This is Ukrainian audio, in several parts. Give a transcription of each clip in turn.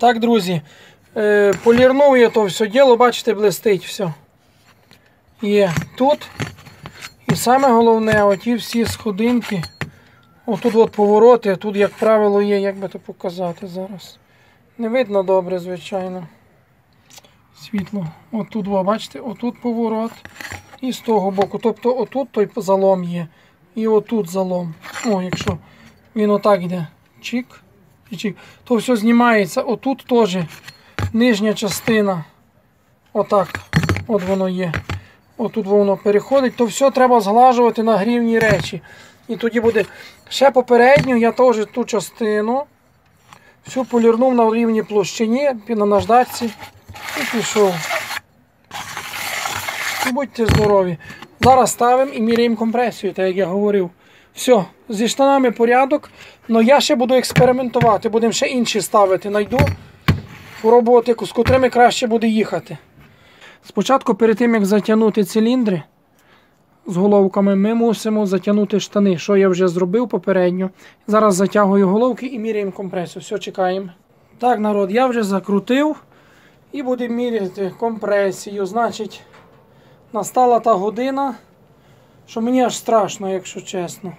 Так, друзі, е, полірнув я то все діло, бачите, блистить все. Є тут. І саме головне, оті всі сходинки. Отут от повороти, тут, як правило, є, як би то показати зараз. Не видно добре, звичайно. Світло. Отут, бачите, отут поворот. І з того боку. Тобто отут той залом є. І отут залом. О, якщо він отак йде. Чик. І. То все знімається. Отут теж нижня частина. Отак. От воно є. Отут воно переходить. То все треба зглажувати на грівні речі. І тоді буде ще попередню, я теж ту частину. Всю полірнув на рівні площині на наждачці і пішов. Будьте здорові. Зараз ставимо і міряємо компресію, так як я говорив. Все, зі штанами порядок. але я ще буду експериментувати, будемо ще інші ставити. Найду пробувати, з котрими краще буде їхати. Спочатку, перед тим як затягнути циліндри з головками, ми мусимо затягнути штани, що я вже зробив попередньо. Зараз затягую головки і міряємо компресію. Все, чекаємо. Так, народ, я вже закрутив і будемо міряти компресію. Значить, настала та година, що мені аж страшно, якщо чесно.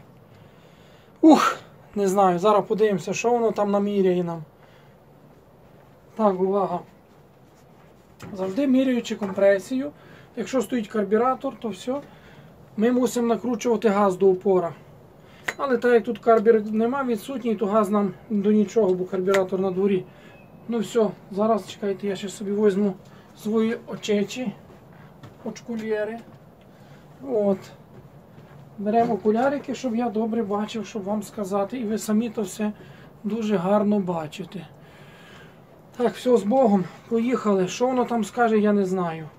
Ух, не знаю, зараз подивимося, що воно там наміряє нам. Так, увага. Завжди міряючи компресію. Якщо стоїть карбюратор, то все. Ми мусимо накручувати газ до упора. Але так як тут карбір нема відсутній, то газ нам до нічого, бо карбюратор на дворі. Ну все, зараз чекайте, я ще собі візьму свої очечі, очкульєри. От. Беремо окулярики, щоб я добре бачив, щоб вам сказати. І ви самі то все дуже гарно бачите. Так, все з Богом. Поїхали. Що воно там скаже, я не знаю.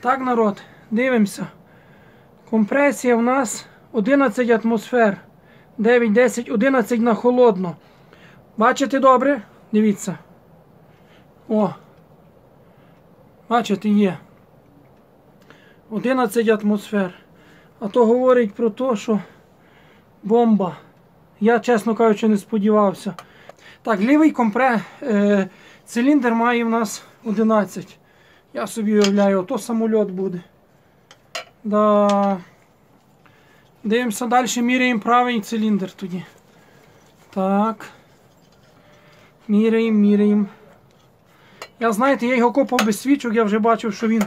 Так, народ, дивимося. Компресія в нас 11 атмосфер. 9, 10, 11 на холодно. Бачите добре? Дивіться. О. Бачите, є. 11 атмосфер. А то говорить про те, що бомба. Я, чесно кажучи, не сподівався. Так, лівий компре, е, циліндр має в нас 11. Я собі уявляю, ото самольот буде. Да. Дивимося далі, міряємо правий циліндр тоді. Так. Міряємо, міряємо. Я знаєте, я його копав без свічок, я вже бачив, що він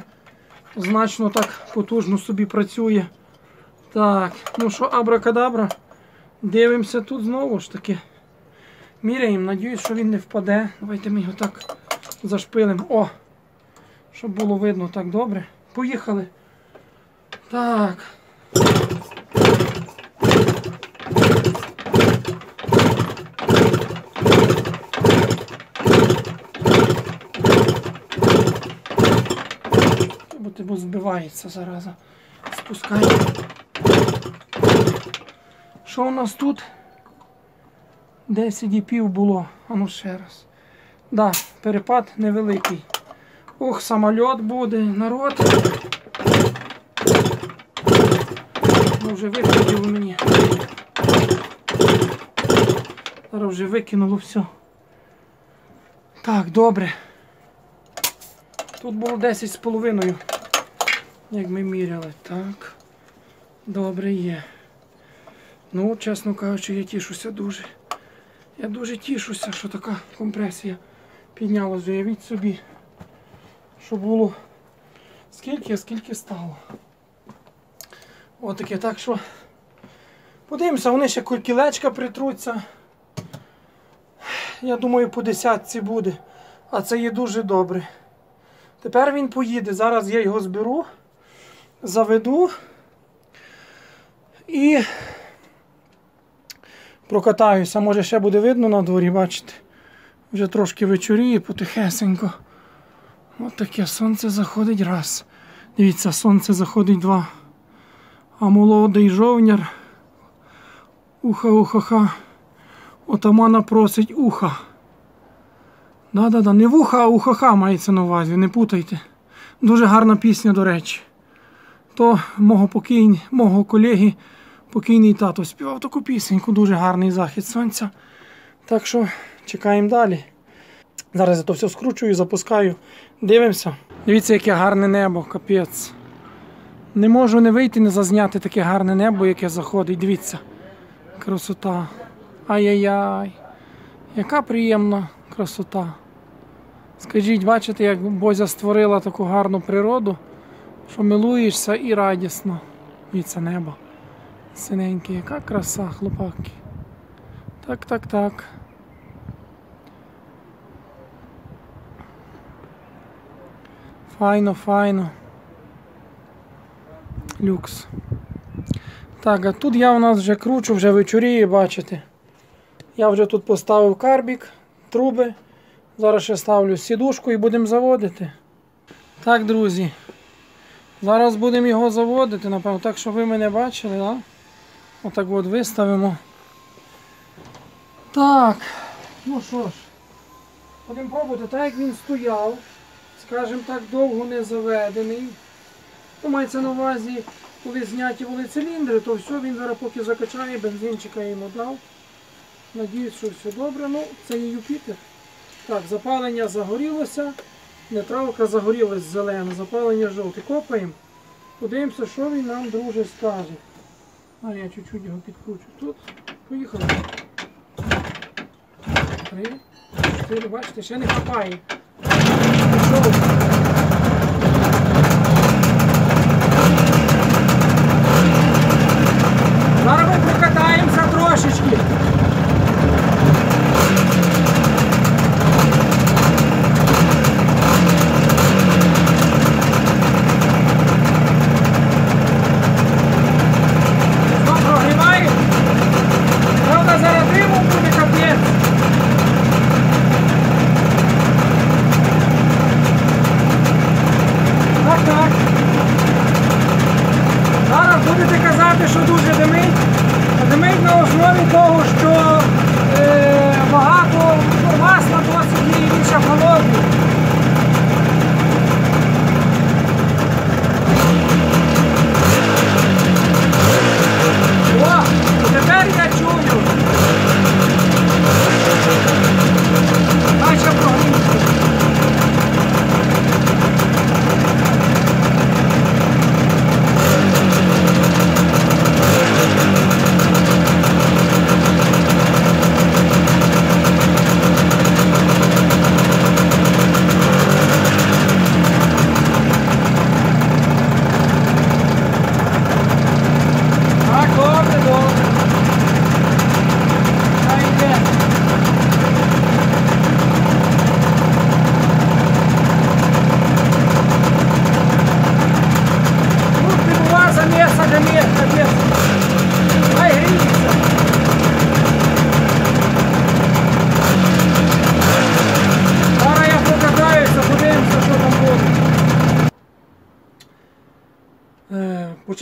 значно так потужно собі працює. Так, ну що, абракадабра. Дивимося тут знову ж таки. Міряємо, надіюсь, що він не впаде. Давайте ми його так зашпилимо. О! Щоб було видно так добре. Поїхали. Так. Бо збивається зараза. Спускаємо. Що у нас тут? 10 і пів було. А ну ще раз. Да, перепад невеликий. Ох, самоліт буде, народ. Ну вже викинуло мені. Зараз вже викинуло все. Так, добре. Тут було 10 з половиною, як ми міряли. Так. Добре є. Ну, чесно кажучи, я тішуся дуже. Я дуже тішуся, що така компресія піднялась. Уявіть собі, що було скільки, скільки стало. Отаке, так що подивимося, вони ще кілечка притруться. Я думаю, по десятці буде. А це є дуже добре. Тепер він поїде. Зараз я його зберу, заведу і прокатаюся. Може ще буде видно на дворі, бачите? Вже трошки вечоріє потихесенько. Ось таке сонце заходить раз. Дивіться, сонце заходить два. А молодий жовняр. Уха-уха-ха. Отамана просить уха. Да-да-да, не вуха, а ухаха мається на увазі, не путайте. Дуже гарна пісня, до речі. То мого покійні, мого колеги, покійний тато співав таку пісеньку, дуже гарний захід сонця. Так що чекаємо далі. Зараз я то все скручую, запускаю. Дивимося. Дивіться, яке гарне небо, капець. Не можу не вийти, не зазняти таке гарне небо, яке заходить. Дивіться. Красота. Ай-яй-яй. Яка приємна красота. Скажіть, бачите, як Бозя створила таку гарну природу, що милуєшся і радісно. Дивіться небо. Синеньке, яка краса, хлопаки. Так, так, так. Файно, файно. Люкс. Так, а тут я у нас вже кручу, вже вечоріє, бачите. Я вже тут поставив карбік, труби. Зараз ще ставлю сідушку і будемо заводити. Так, друзі. Зараз будемо його заводити, напевно, так, щоб ви мене бачили, да? Отак от виставимо. Так, ну що ж, будемо пробувати, так як він стояв, скажімо так, довго не заведений. Ну, мається на увазі, коли зняті були циліндри, то все, він зараз поки закачає, бензинчика йому дав. Надіюсь, що все добре. Ну, це є Юпітер. Так, запалення загорілося, нейтралка загорілась зелена, запалення жовте. Копаємо. Подивимося, що він нам, друже, скаже. А я чуть-чуть його підкручу. Тут. Поїхали. Три, чотири, бачите, ще не хапає. Зараз ми прокатаємося трошечки.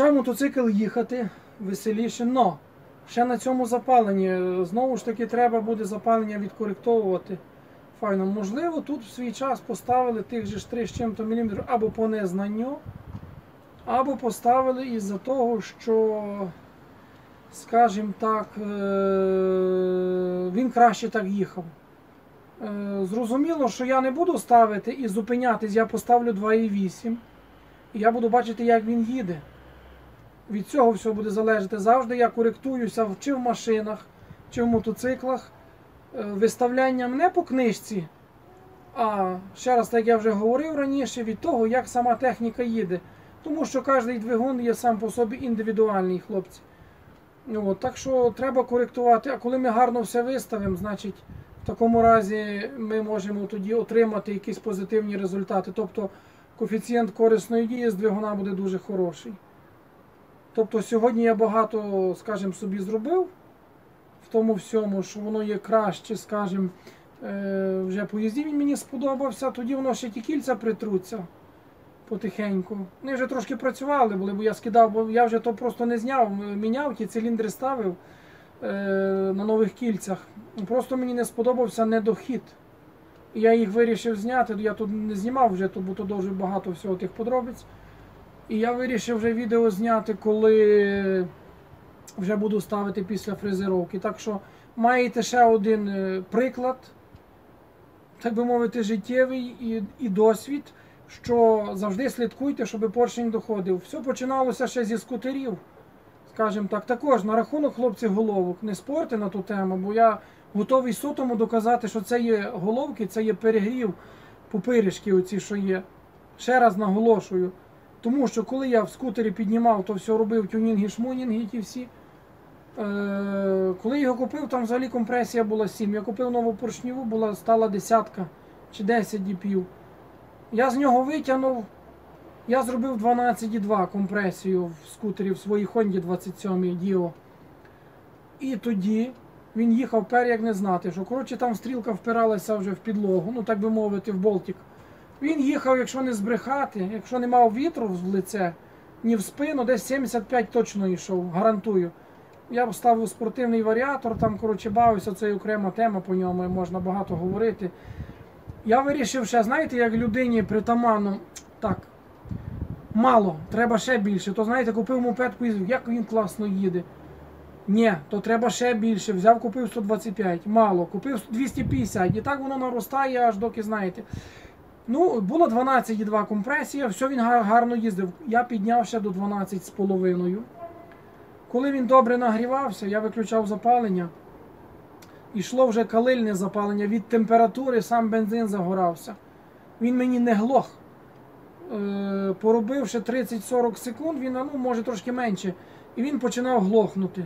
Почав мотоцикл їхати веселіше, но ще на цьому запаленні. е, Знову ж таки, треба буде запалення відкоректовувати. Файно, можливо, тут в свій час поставили тих же ж 3 з чим-то міліметрів або по незнанню, або поставили із-за того, що, скажімо так, е, він краще так їхав. Е, Зрозуміло, що я не буду ставити і зупинятись, я поставлю 2,8. І я буду бачити, як він їде. Від цього все буде залежати. Завжди я коректуюся чи в машинах, чи в мотоциклах е, виставлянням не по книжці, а ще раз, так я вже говорив раніше, від того, як сама техніка їде. Тому що кожен двигун є сам по собі індивідуальний, хлопці. Ну, От, так що треба коректувати. А коли ми гарно все виставимо, значить в такому разі ми можемо тоді отримати якісь позитивні результати. Тобто коефіцієнт корисної дії з двигуна буде дуже хороший. Тобто сьогодні я багато, скажімо, собі зробив в тому всьому, що воно є краще, скажімо, е, вже поїздів він мені сподобався, тоді воно ще ті кільця притруться потихеньку. Вони вже трошки працювали, були, бо я скидав, бо я вже то просто не зняв, міняв, ті циліндри ставив е, на нових кільцях. Просто мені не сподобався недохід. Я їх вирішив зняти. Я тут не знімав вже, бо то дуже багато всього тих подробиць. І я вирішив вже відео зняти, коли вже буду ставити після фрезеровки. Так що маєте ще один е, приклад, так би мовити, життєвий і, і досвід, що завжди слідкуйте, щоб поршень доходив. Все починалося ще зі скутерів. Скажімо так, також на рахунок хлопців головок. Не спорте на ту тему, бо я готовий сотому доказати, що це є головки, це є перегрів пупиришки, оці, що є. Ще раз наголошую. Тому що коли я в скутері піднімав, то все робив тюнінги, шмунінги ті всі. Е, коли його купив, там взагалі компресія була 7. Я купив нову поршневу, була, стала десятка чи 10 діпів. Я з нього витягнув. Я зробив 12,2 компресію в скутері в своїй Honda 27 Dio. І тоді він їхав пер як не знати, що коротше там стрілка впиралася вже в підлогу, ну так би мовити, в болтик. Він їхав, якщо не збрехати, якщо не мав вітру в лице, ні в спину, десь 75 точно йшов, гарантую. Я ставив спортивний варіатор, там, коротше, бавився, це окрема тема по ньому, можна багато говорити. Я вирішив ще, знаєте, як людині притаманно, так, мало, треба ще більше. То знаєте, купив мопедку і як він класно їде. Ні, то треба ще більше. Взяв, купив 125, мало, купив 250. І так воно наростає, аж доки знаєте. Ну, було 12,2 компресія, все він гарно їздив. Я підняв ще до 12,5. Коли він добре нагрівався, я виключав запалення. Ішло вже калильне запалення від температури, сам бензин загорався. Він мені не глох. Е, поробивши 30-40 секунд, він, ну, може трошки менше, і він починав глохнути.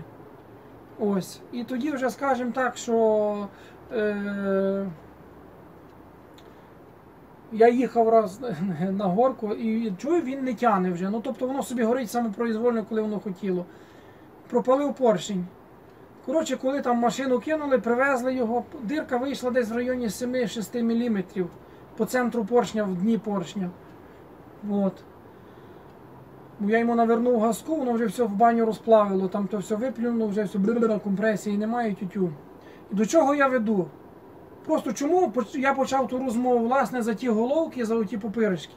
Ось. І тоді вже скажемо так, що е, я їхав раз на горку і чую, він не тяне вже. Ну, тобто воно собі горить самопроізвольно, коли воно хотіло. Пропалив поршень. Коротше, коли там машину кинули, привезли його, дирка вийшла десь в районі 7-6 мм по центру поршня, в дні поршня. От. Ну, Я йому навернув газку, воно вже все в баню розплавило, там то все виплюнуло, вже все компресії немає, тютю. До чого я веду? Просто чому я почав ту розмову власне за ті головки, за ті попирочки.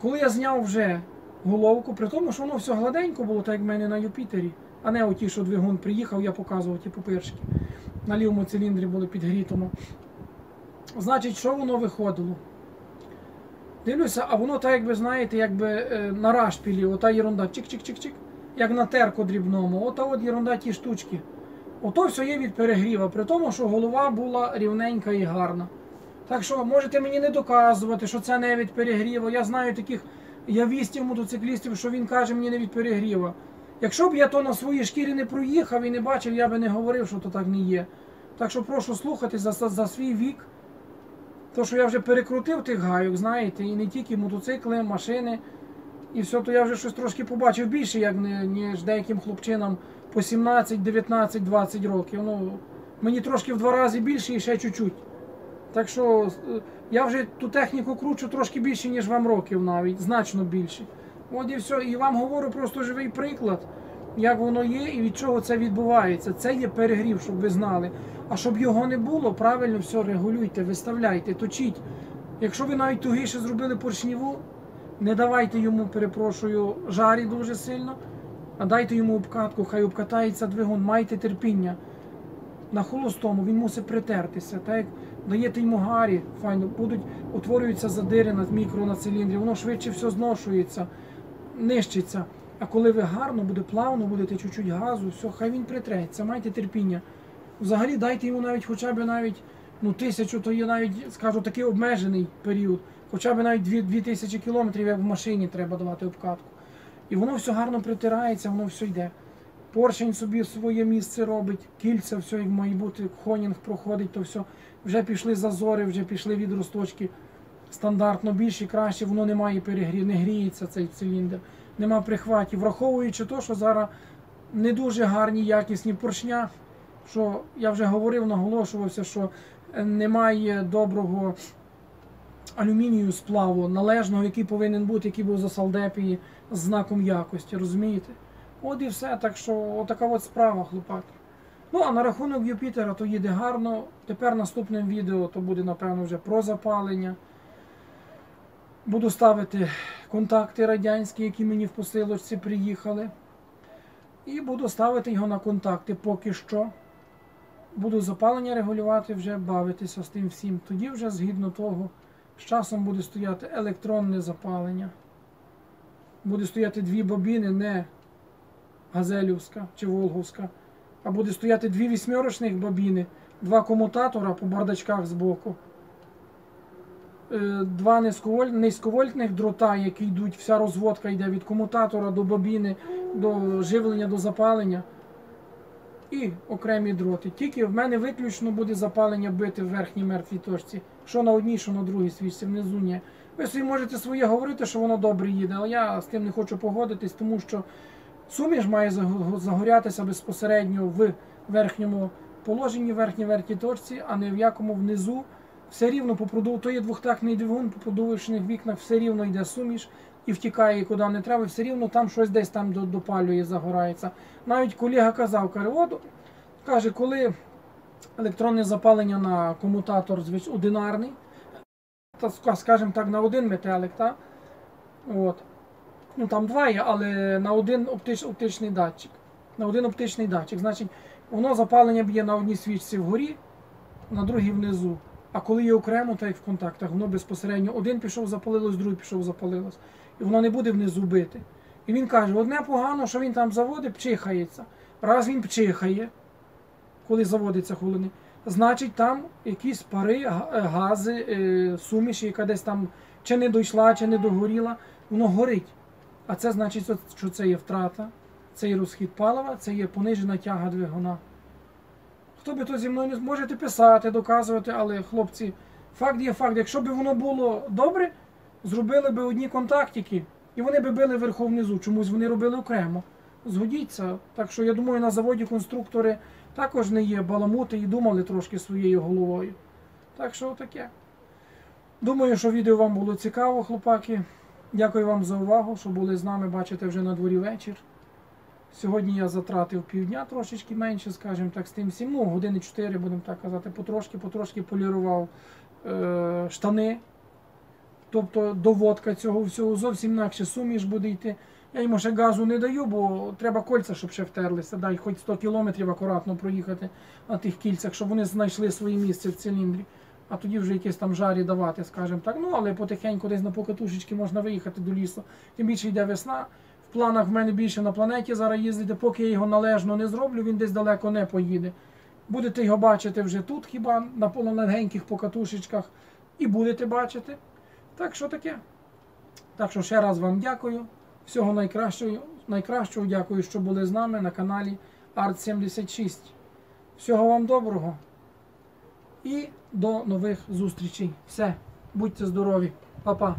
Коли я зняв вже головку, при тому, що воно все гладенько було, так як в мене на Юпітері, а не оті, що двигун приїхав, я показував ті попирочки. На лівому циліндрі були підгрітому. Значить, що воно виходило? Дивлюся, а воно так, якби знаєте, якби е, на рашпілі, ота єрунда, чик-чик-чик-чик, як на терку дрібному, ота от єрунда ті штучки. Ото все є від перегріва, при тому, що голова була рівненька і гарна. Так що можете мені не доказувати, що це не від перегріву. Я знаю таких явістів, мотоциклістів, що він каже мені не від перегріва. Якщо б я то на своїй шкірі не проїхав і не бачив, я би не говорив, що то так не є. Так що прошу слухати за, за, свій вік. То, що я вже перекрутив тих гайок, знаєте, і не тільки мотоцикли, машини. І все, то я вже щось трошки побачив більше, як ніж деяким хлопчинам по 17, 19, 20 років. Ну, мені трошки в два рази більше і ще чуть-чуть. Так що е, я вже ту техніку кручу трошки більше, ніж вам років навіть, значно більше. От і все. І вам говорю просто живий приклад, як воно є і від чого це відбувається. Це є перегрів, щоб ви знали. А щоб його не було, правильно все регулюйте, виставляйте, точіть. Якщо ви навіть тугіше зробили поршніву, не давайте йому, перепрошую, жарі дуже сильно, а дайте йому обкатку, хай обкатається двигун, майте терпіння. На холостому він мусить притертися. Так як даєте йому гарі, файно, будуть утворюються задири на мікро на циліндрі, воно швидше все зношується, нищиться. А коли ви гарно, буде плавно, будете чуть-чуть газу, все, хай він притреться, майте терпіння. Взагалі дайте йому навіть хоча б навіть ну, тисячу, то є навіть, скажу, такий обмежений період. Хоча б навіть дві, дві тисячі кілометрів, як в машині треба давати обкатку. І воно все гарно притирається, воно все йде. Поршень собі своє місце робить, кільця, все як має бути, хонінг проходить, то все. Вже пішли зазори, вже пішли відросточки стандартно більші, краще, воно не має перегрів, не гріється цей циліндр, нема прихватів. Враховуючи те, що зараз не дуже гарні якісні поршня, що я вже говорив, наголошувався, що немає доброго алюмінію сплаву належного, який повинен бути, який був за салдепії з знаком якості, розумієте? От і все. Так що отака от справа, хлопаки. Ну, а на рахунок Юпітера то їде гарно. Тепер наступним відео то буде, напевно, вже про запалення. Буду ставити контакти радянські, які мені в посилочці приїхали. І буду ставити його на контакти поки що. Буду запалення регулювати, вже бавитися з тим всім. Тоді вже згідно того, з часом буде стояти електронне запалення. Буде стояти дві бобіни, не газелівська чи волговська, а буде стояти дві вісьмерочних бобіни, два комутатора по бардачках збоку, е, два низьковоль- низьковольтних дрота, які йдуть, вся розводка йде від комутатора до бобіни, до живлення, до запалення. І окремі дроти. Тільки в мене виключно буде запалення бити в верхній мертвій точці. Що на одній, що на другій свічці, внизу ні. Ви собі можете своє говорити, що воно добре їде, але я з тим не хочу погодитись, тому що суміш має загорятися безпосередньо в верхньому положенні, в верхній верхній точці, а не в якому внизу. Все рівно по то є двохтактний двигун, по продувочних вікнах все рівно йде суміш і втікає куди не треба, все рівно там щось десь там допалює, загорається. Навіть колега казав, каже, каже, коли електронне запалення на комутатор одинарний, скажімо так, на один метелик. Ну там два є, але на один оптич, оптичний датчик. На один оптичний датчик. Значить, воно запалення б'є на одній свічці вгорі, на другій внизу. А коли є окремо, так як в контактах, воно безпосередньо один пішов, запалилось, другий пішов, запалилось. І воно не буде внизу бити. І він каже: одне погано, що він там заводить, пчихається. Раз він пчихає, коли заводиться холодний, значить там якісь пари, е, гази, е, суміші, яка десь там чи не дійшла, чи не догоріла, воно горить. А це значить, що- це є втрата, це є розхід палива, це є понижена тяга двигуна. Хто би то зі мною не можете писати, доказувати, але хлопці, факт є факт. Якщо б воно було добре, зробили б одні контактики, і вони б били вверху внизу. Чомусь вони робили окремо. Згодіться. Так що я думаю, на заводі конструктори також не є баламути і думали трошки своєю головою. Так що таке. Думаю, що відео вам було цікаво, хлопаки. Дякую вам за увагу, що були з нами. Бачите, вже на дворі вечір. Сьогодні я затратив півдня трошечки менше, скажімо так, з тим всім. Ну, години 4, будемо так казати, потрошки, потрошки полірував е, штани. Тобто доводка цього всього зовсім інакше суміш буде йти. Я йому ще газу не даю, бо треба кольця, щоб ще втерлися. Дай хоч 100 кілометрів акуратно проїхати на тих кільцях, щоб вони знайшли своє місце в циліндрі. А тоді вже якісь там жарі давати, скажімо так. Ну, але потихеньку десь на покатушечки можна виїхати до лісу. Тим більше йде весна. В планах в мене більше на планеті зараз їздити, поки я його належно не зроблю, він десь далеко не поїде. Будете його бачити вже тут, хіба на полонегеньких покатушечках, і будете бачити. Так що таке. Так що ще раз вам дякую. Всього найкращого, найкращого дякую, що були з нами на каналі Art76. Всього вам доброго і до нових зустрічей. Все, будьте здорові, Па-па.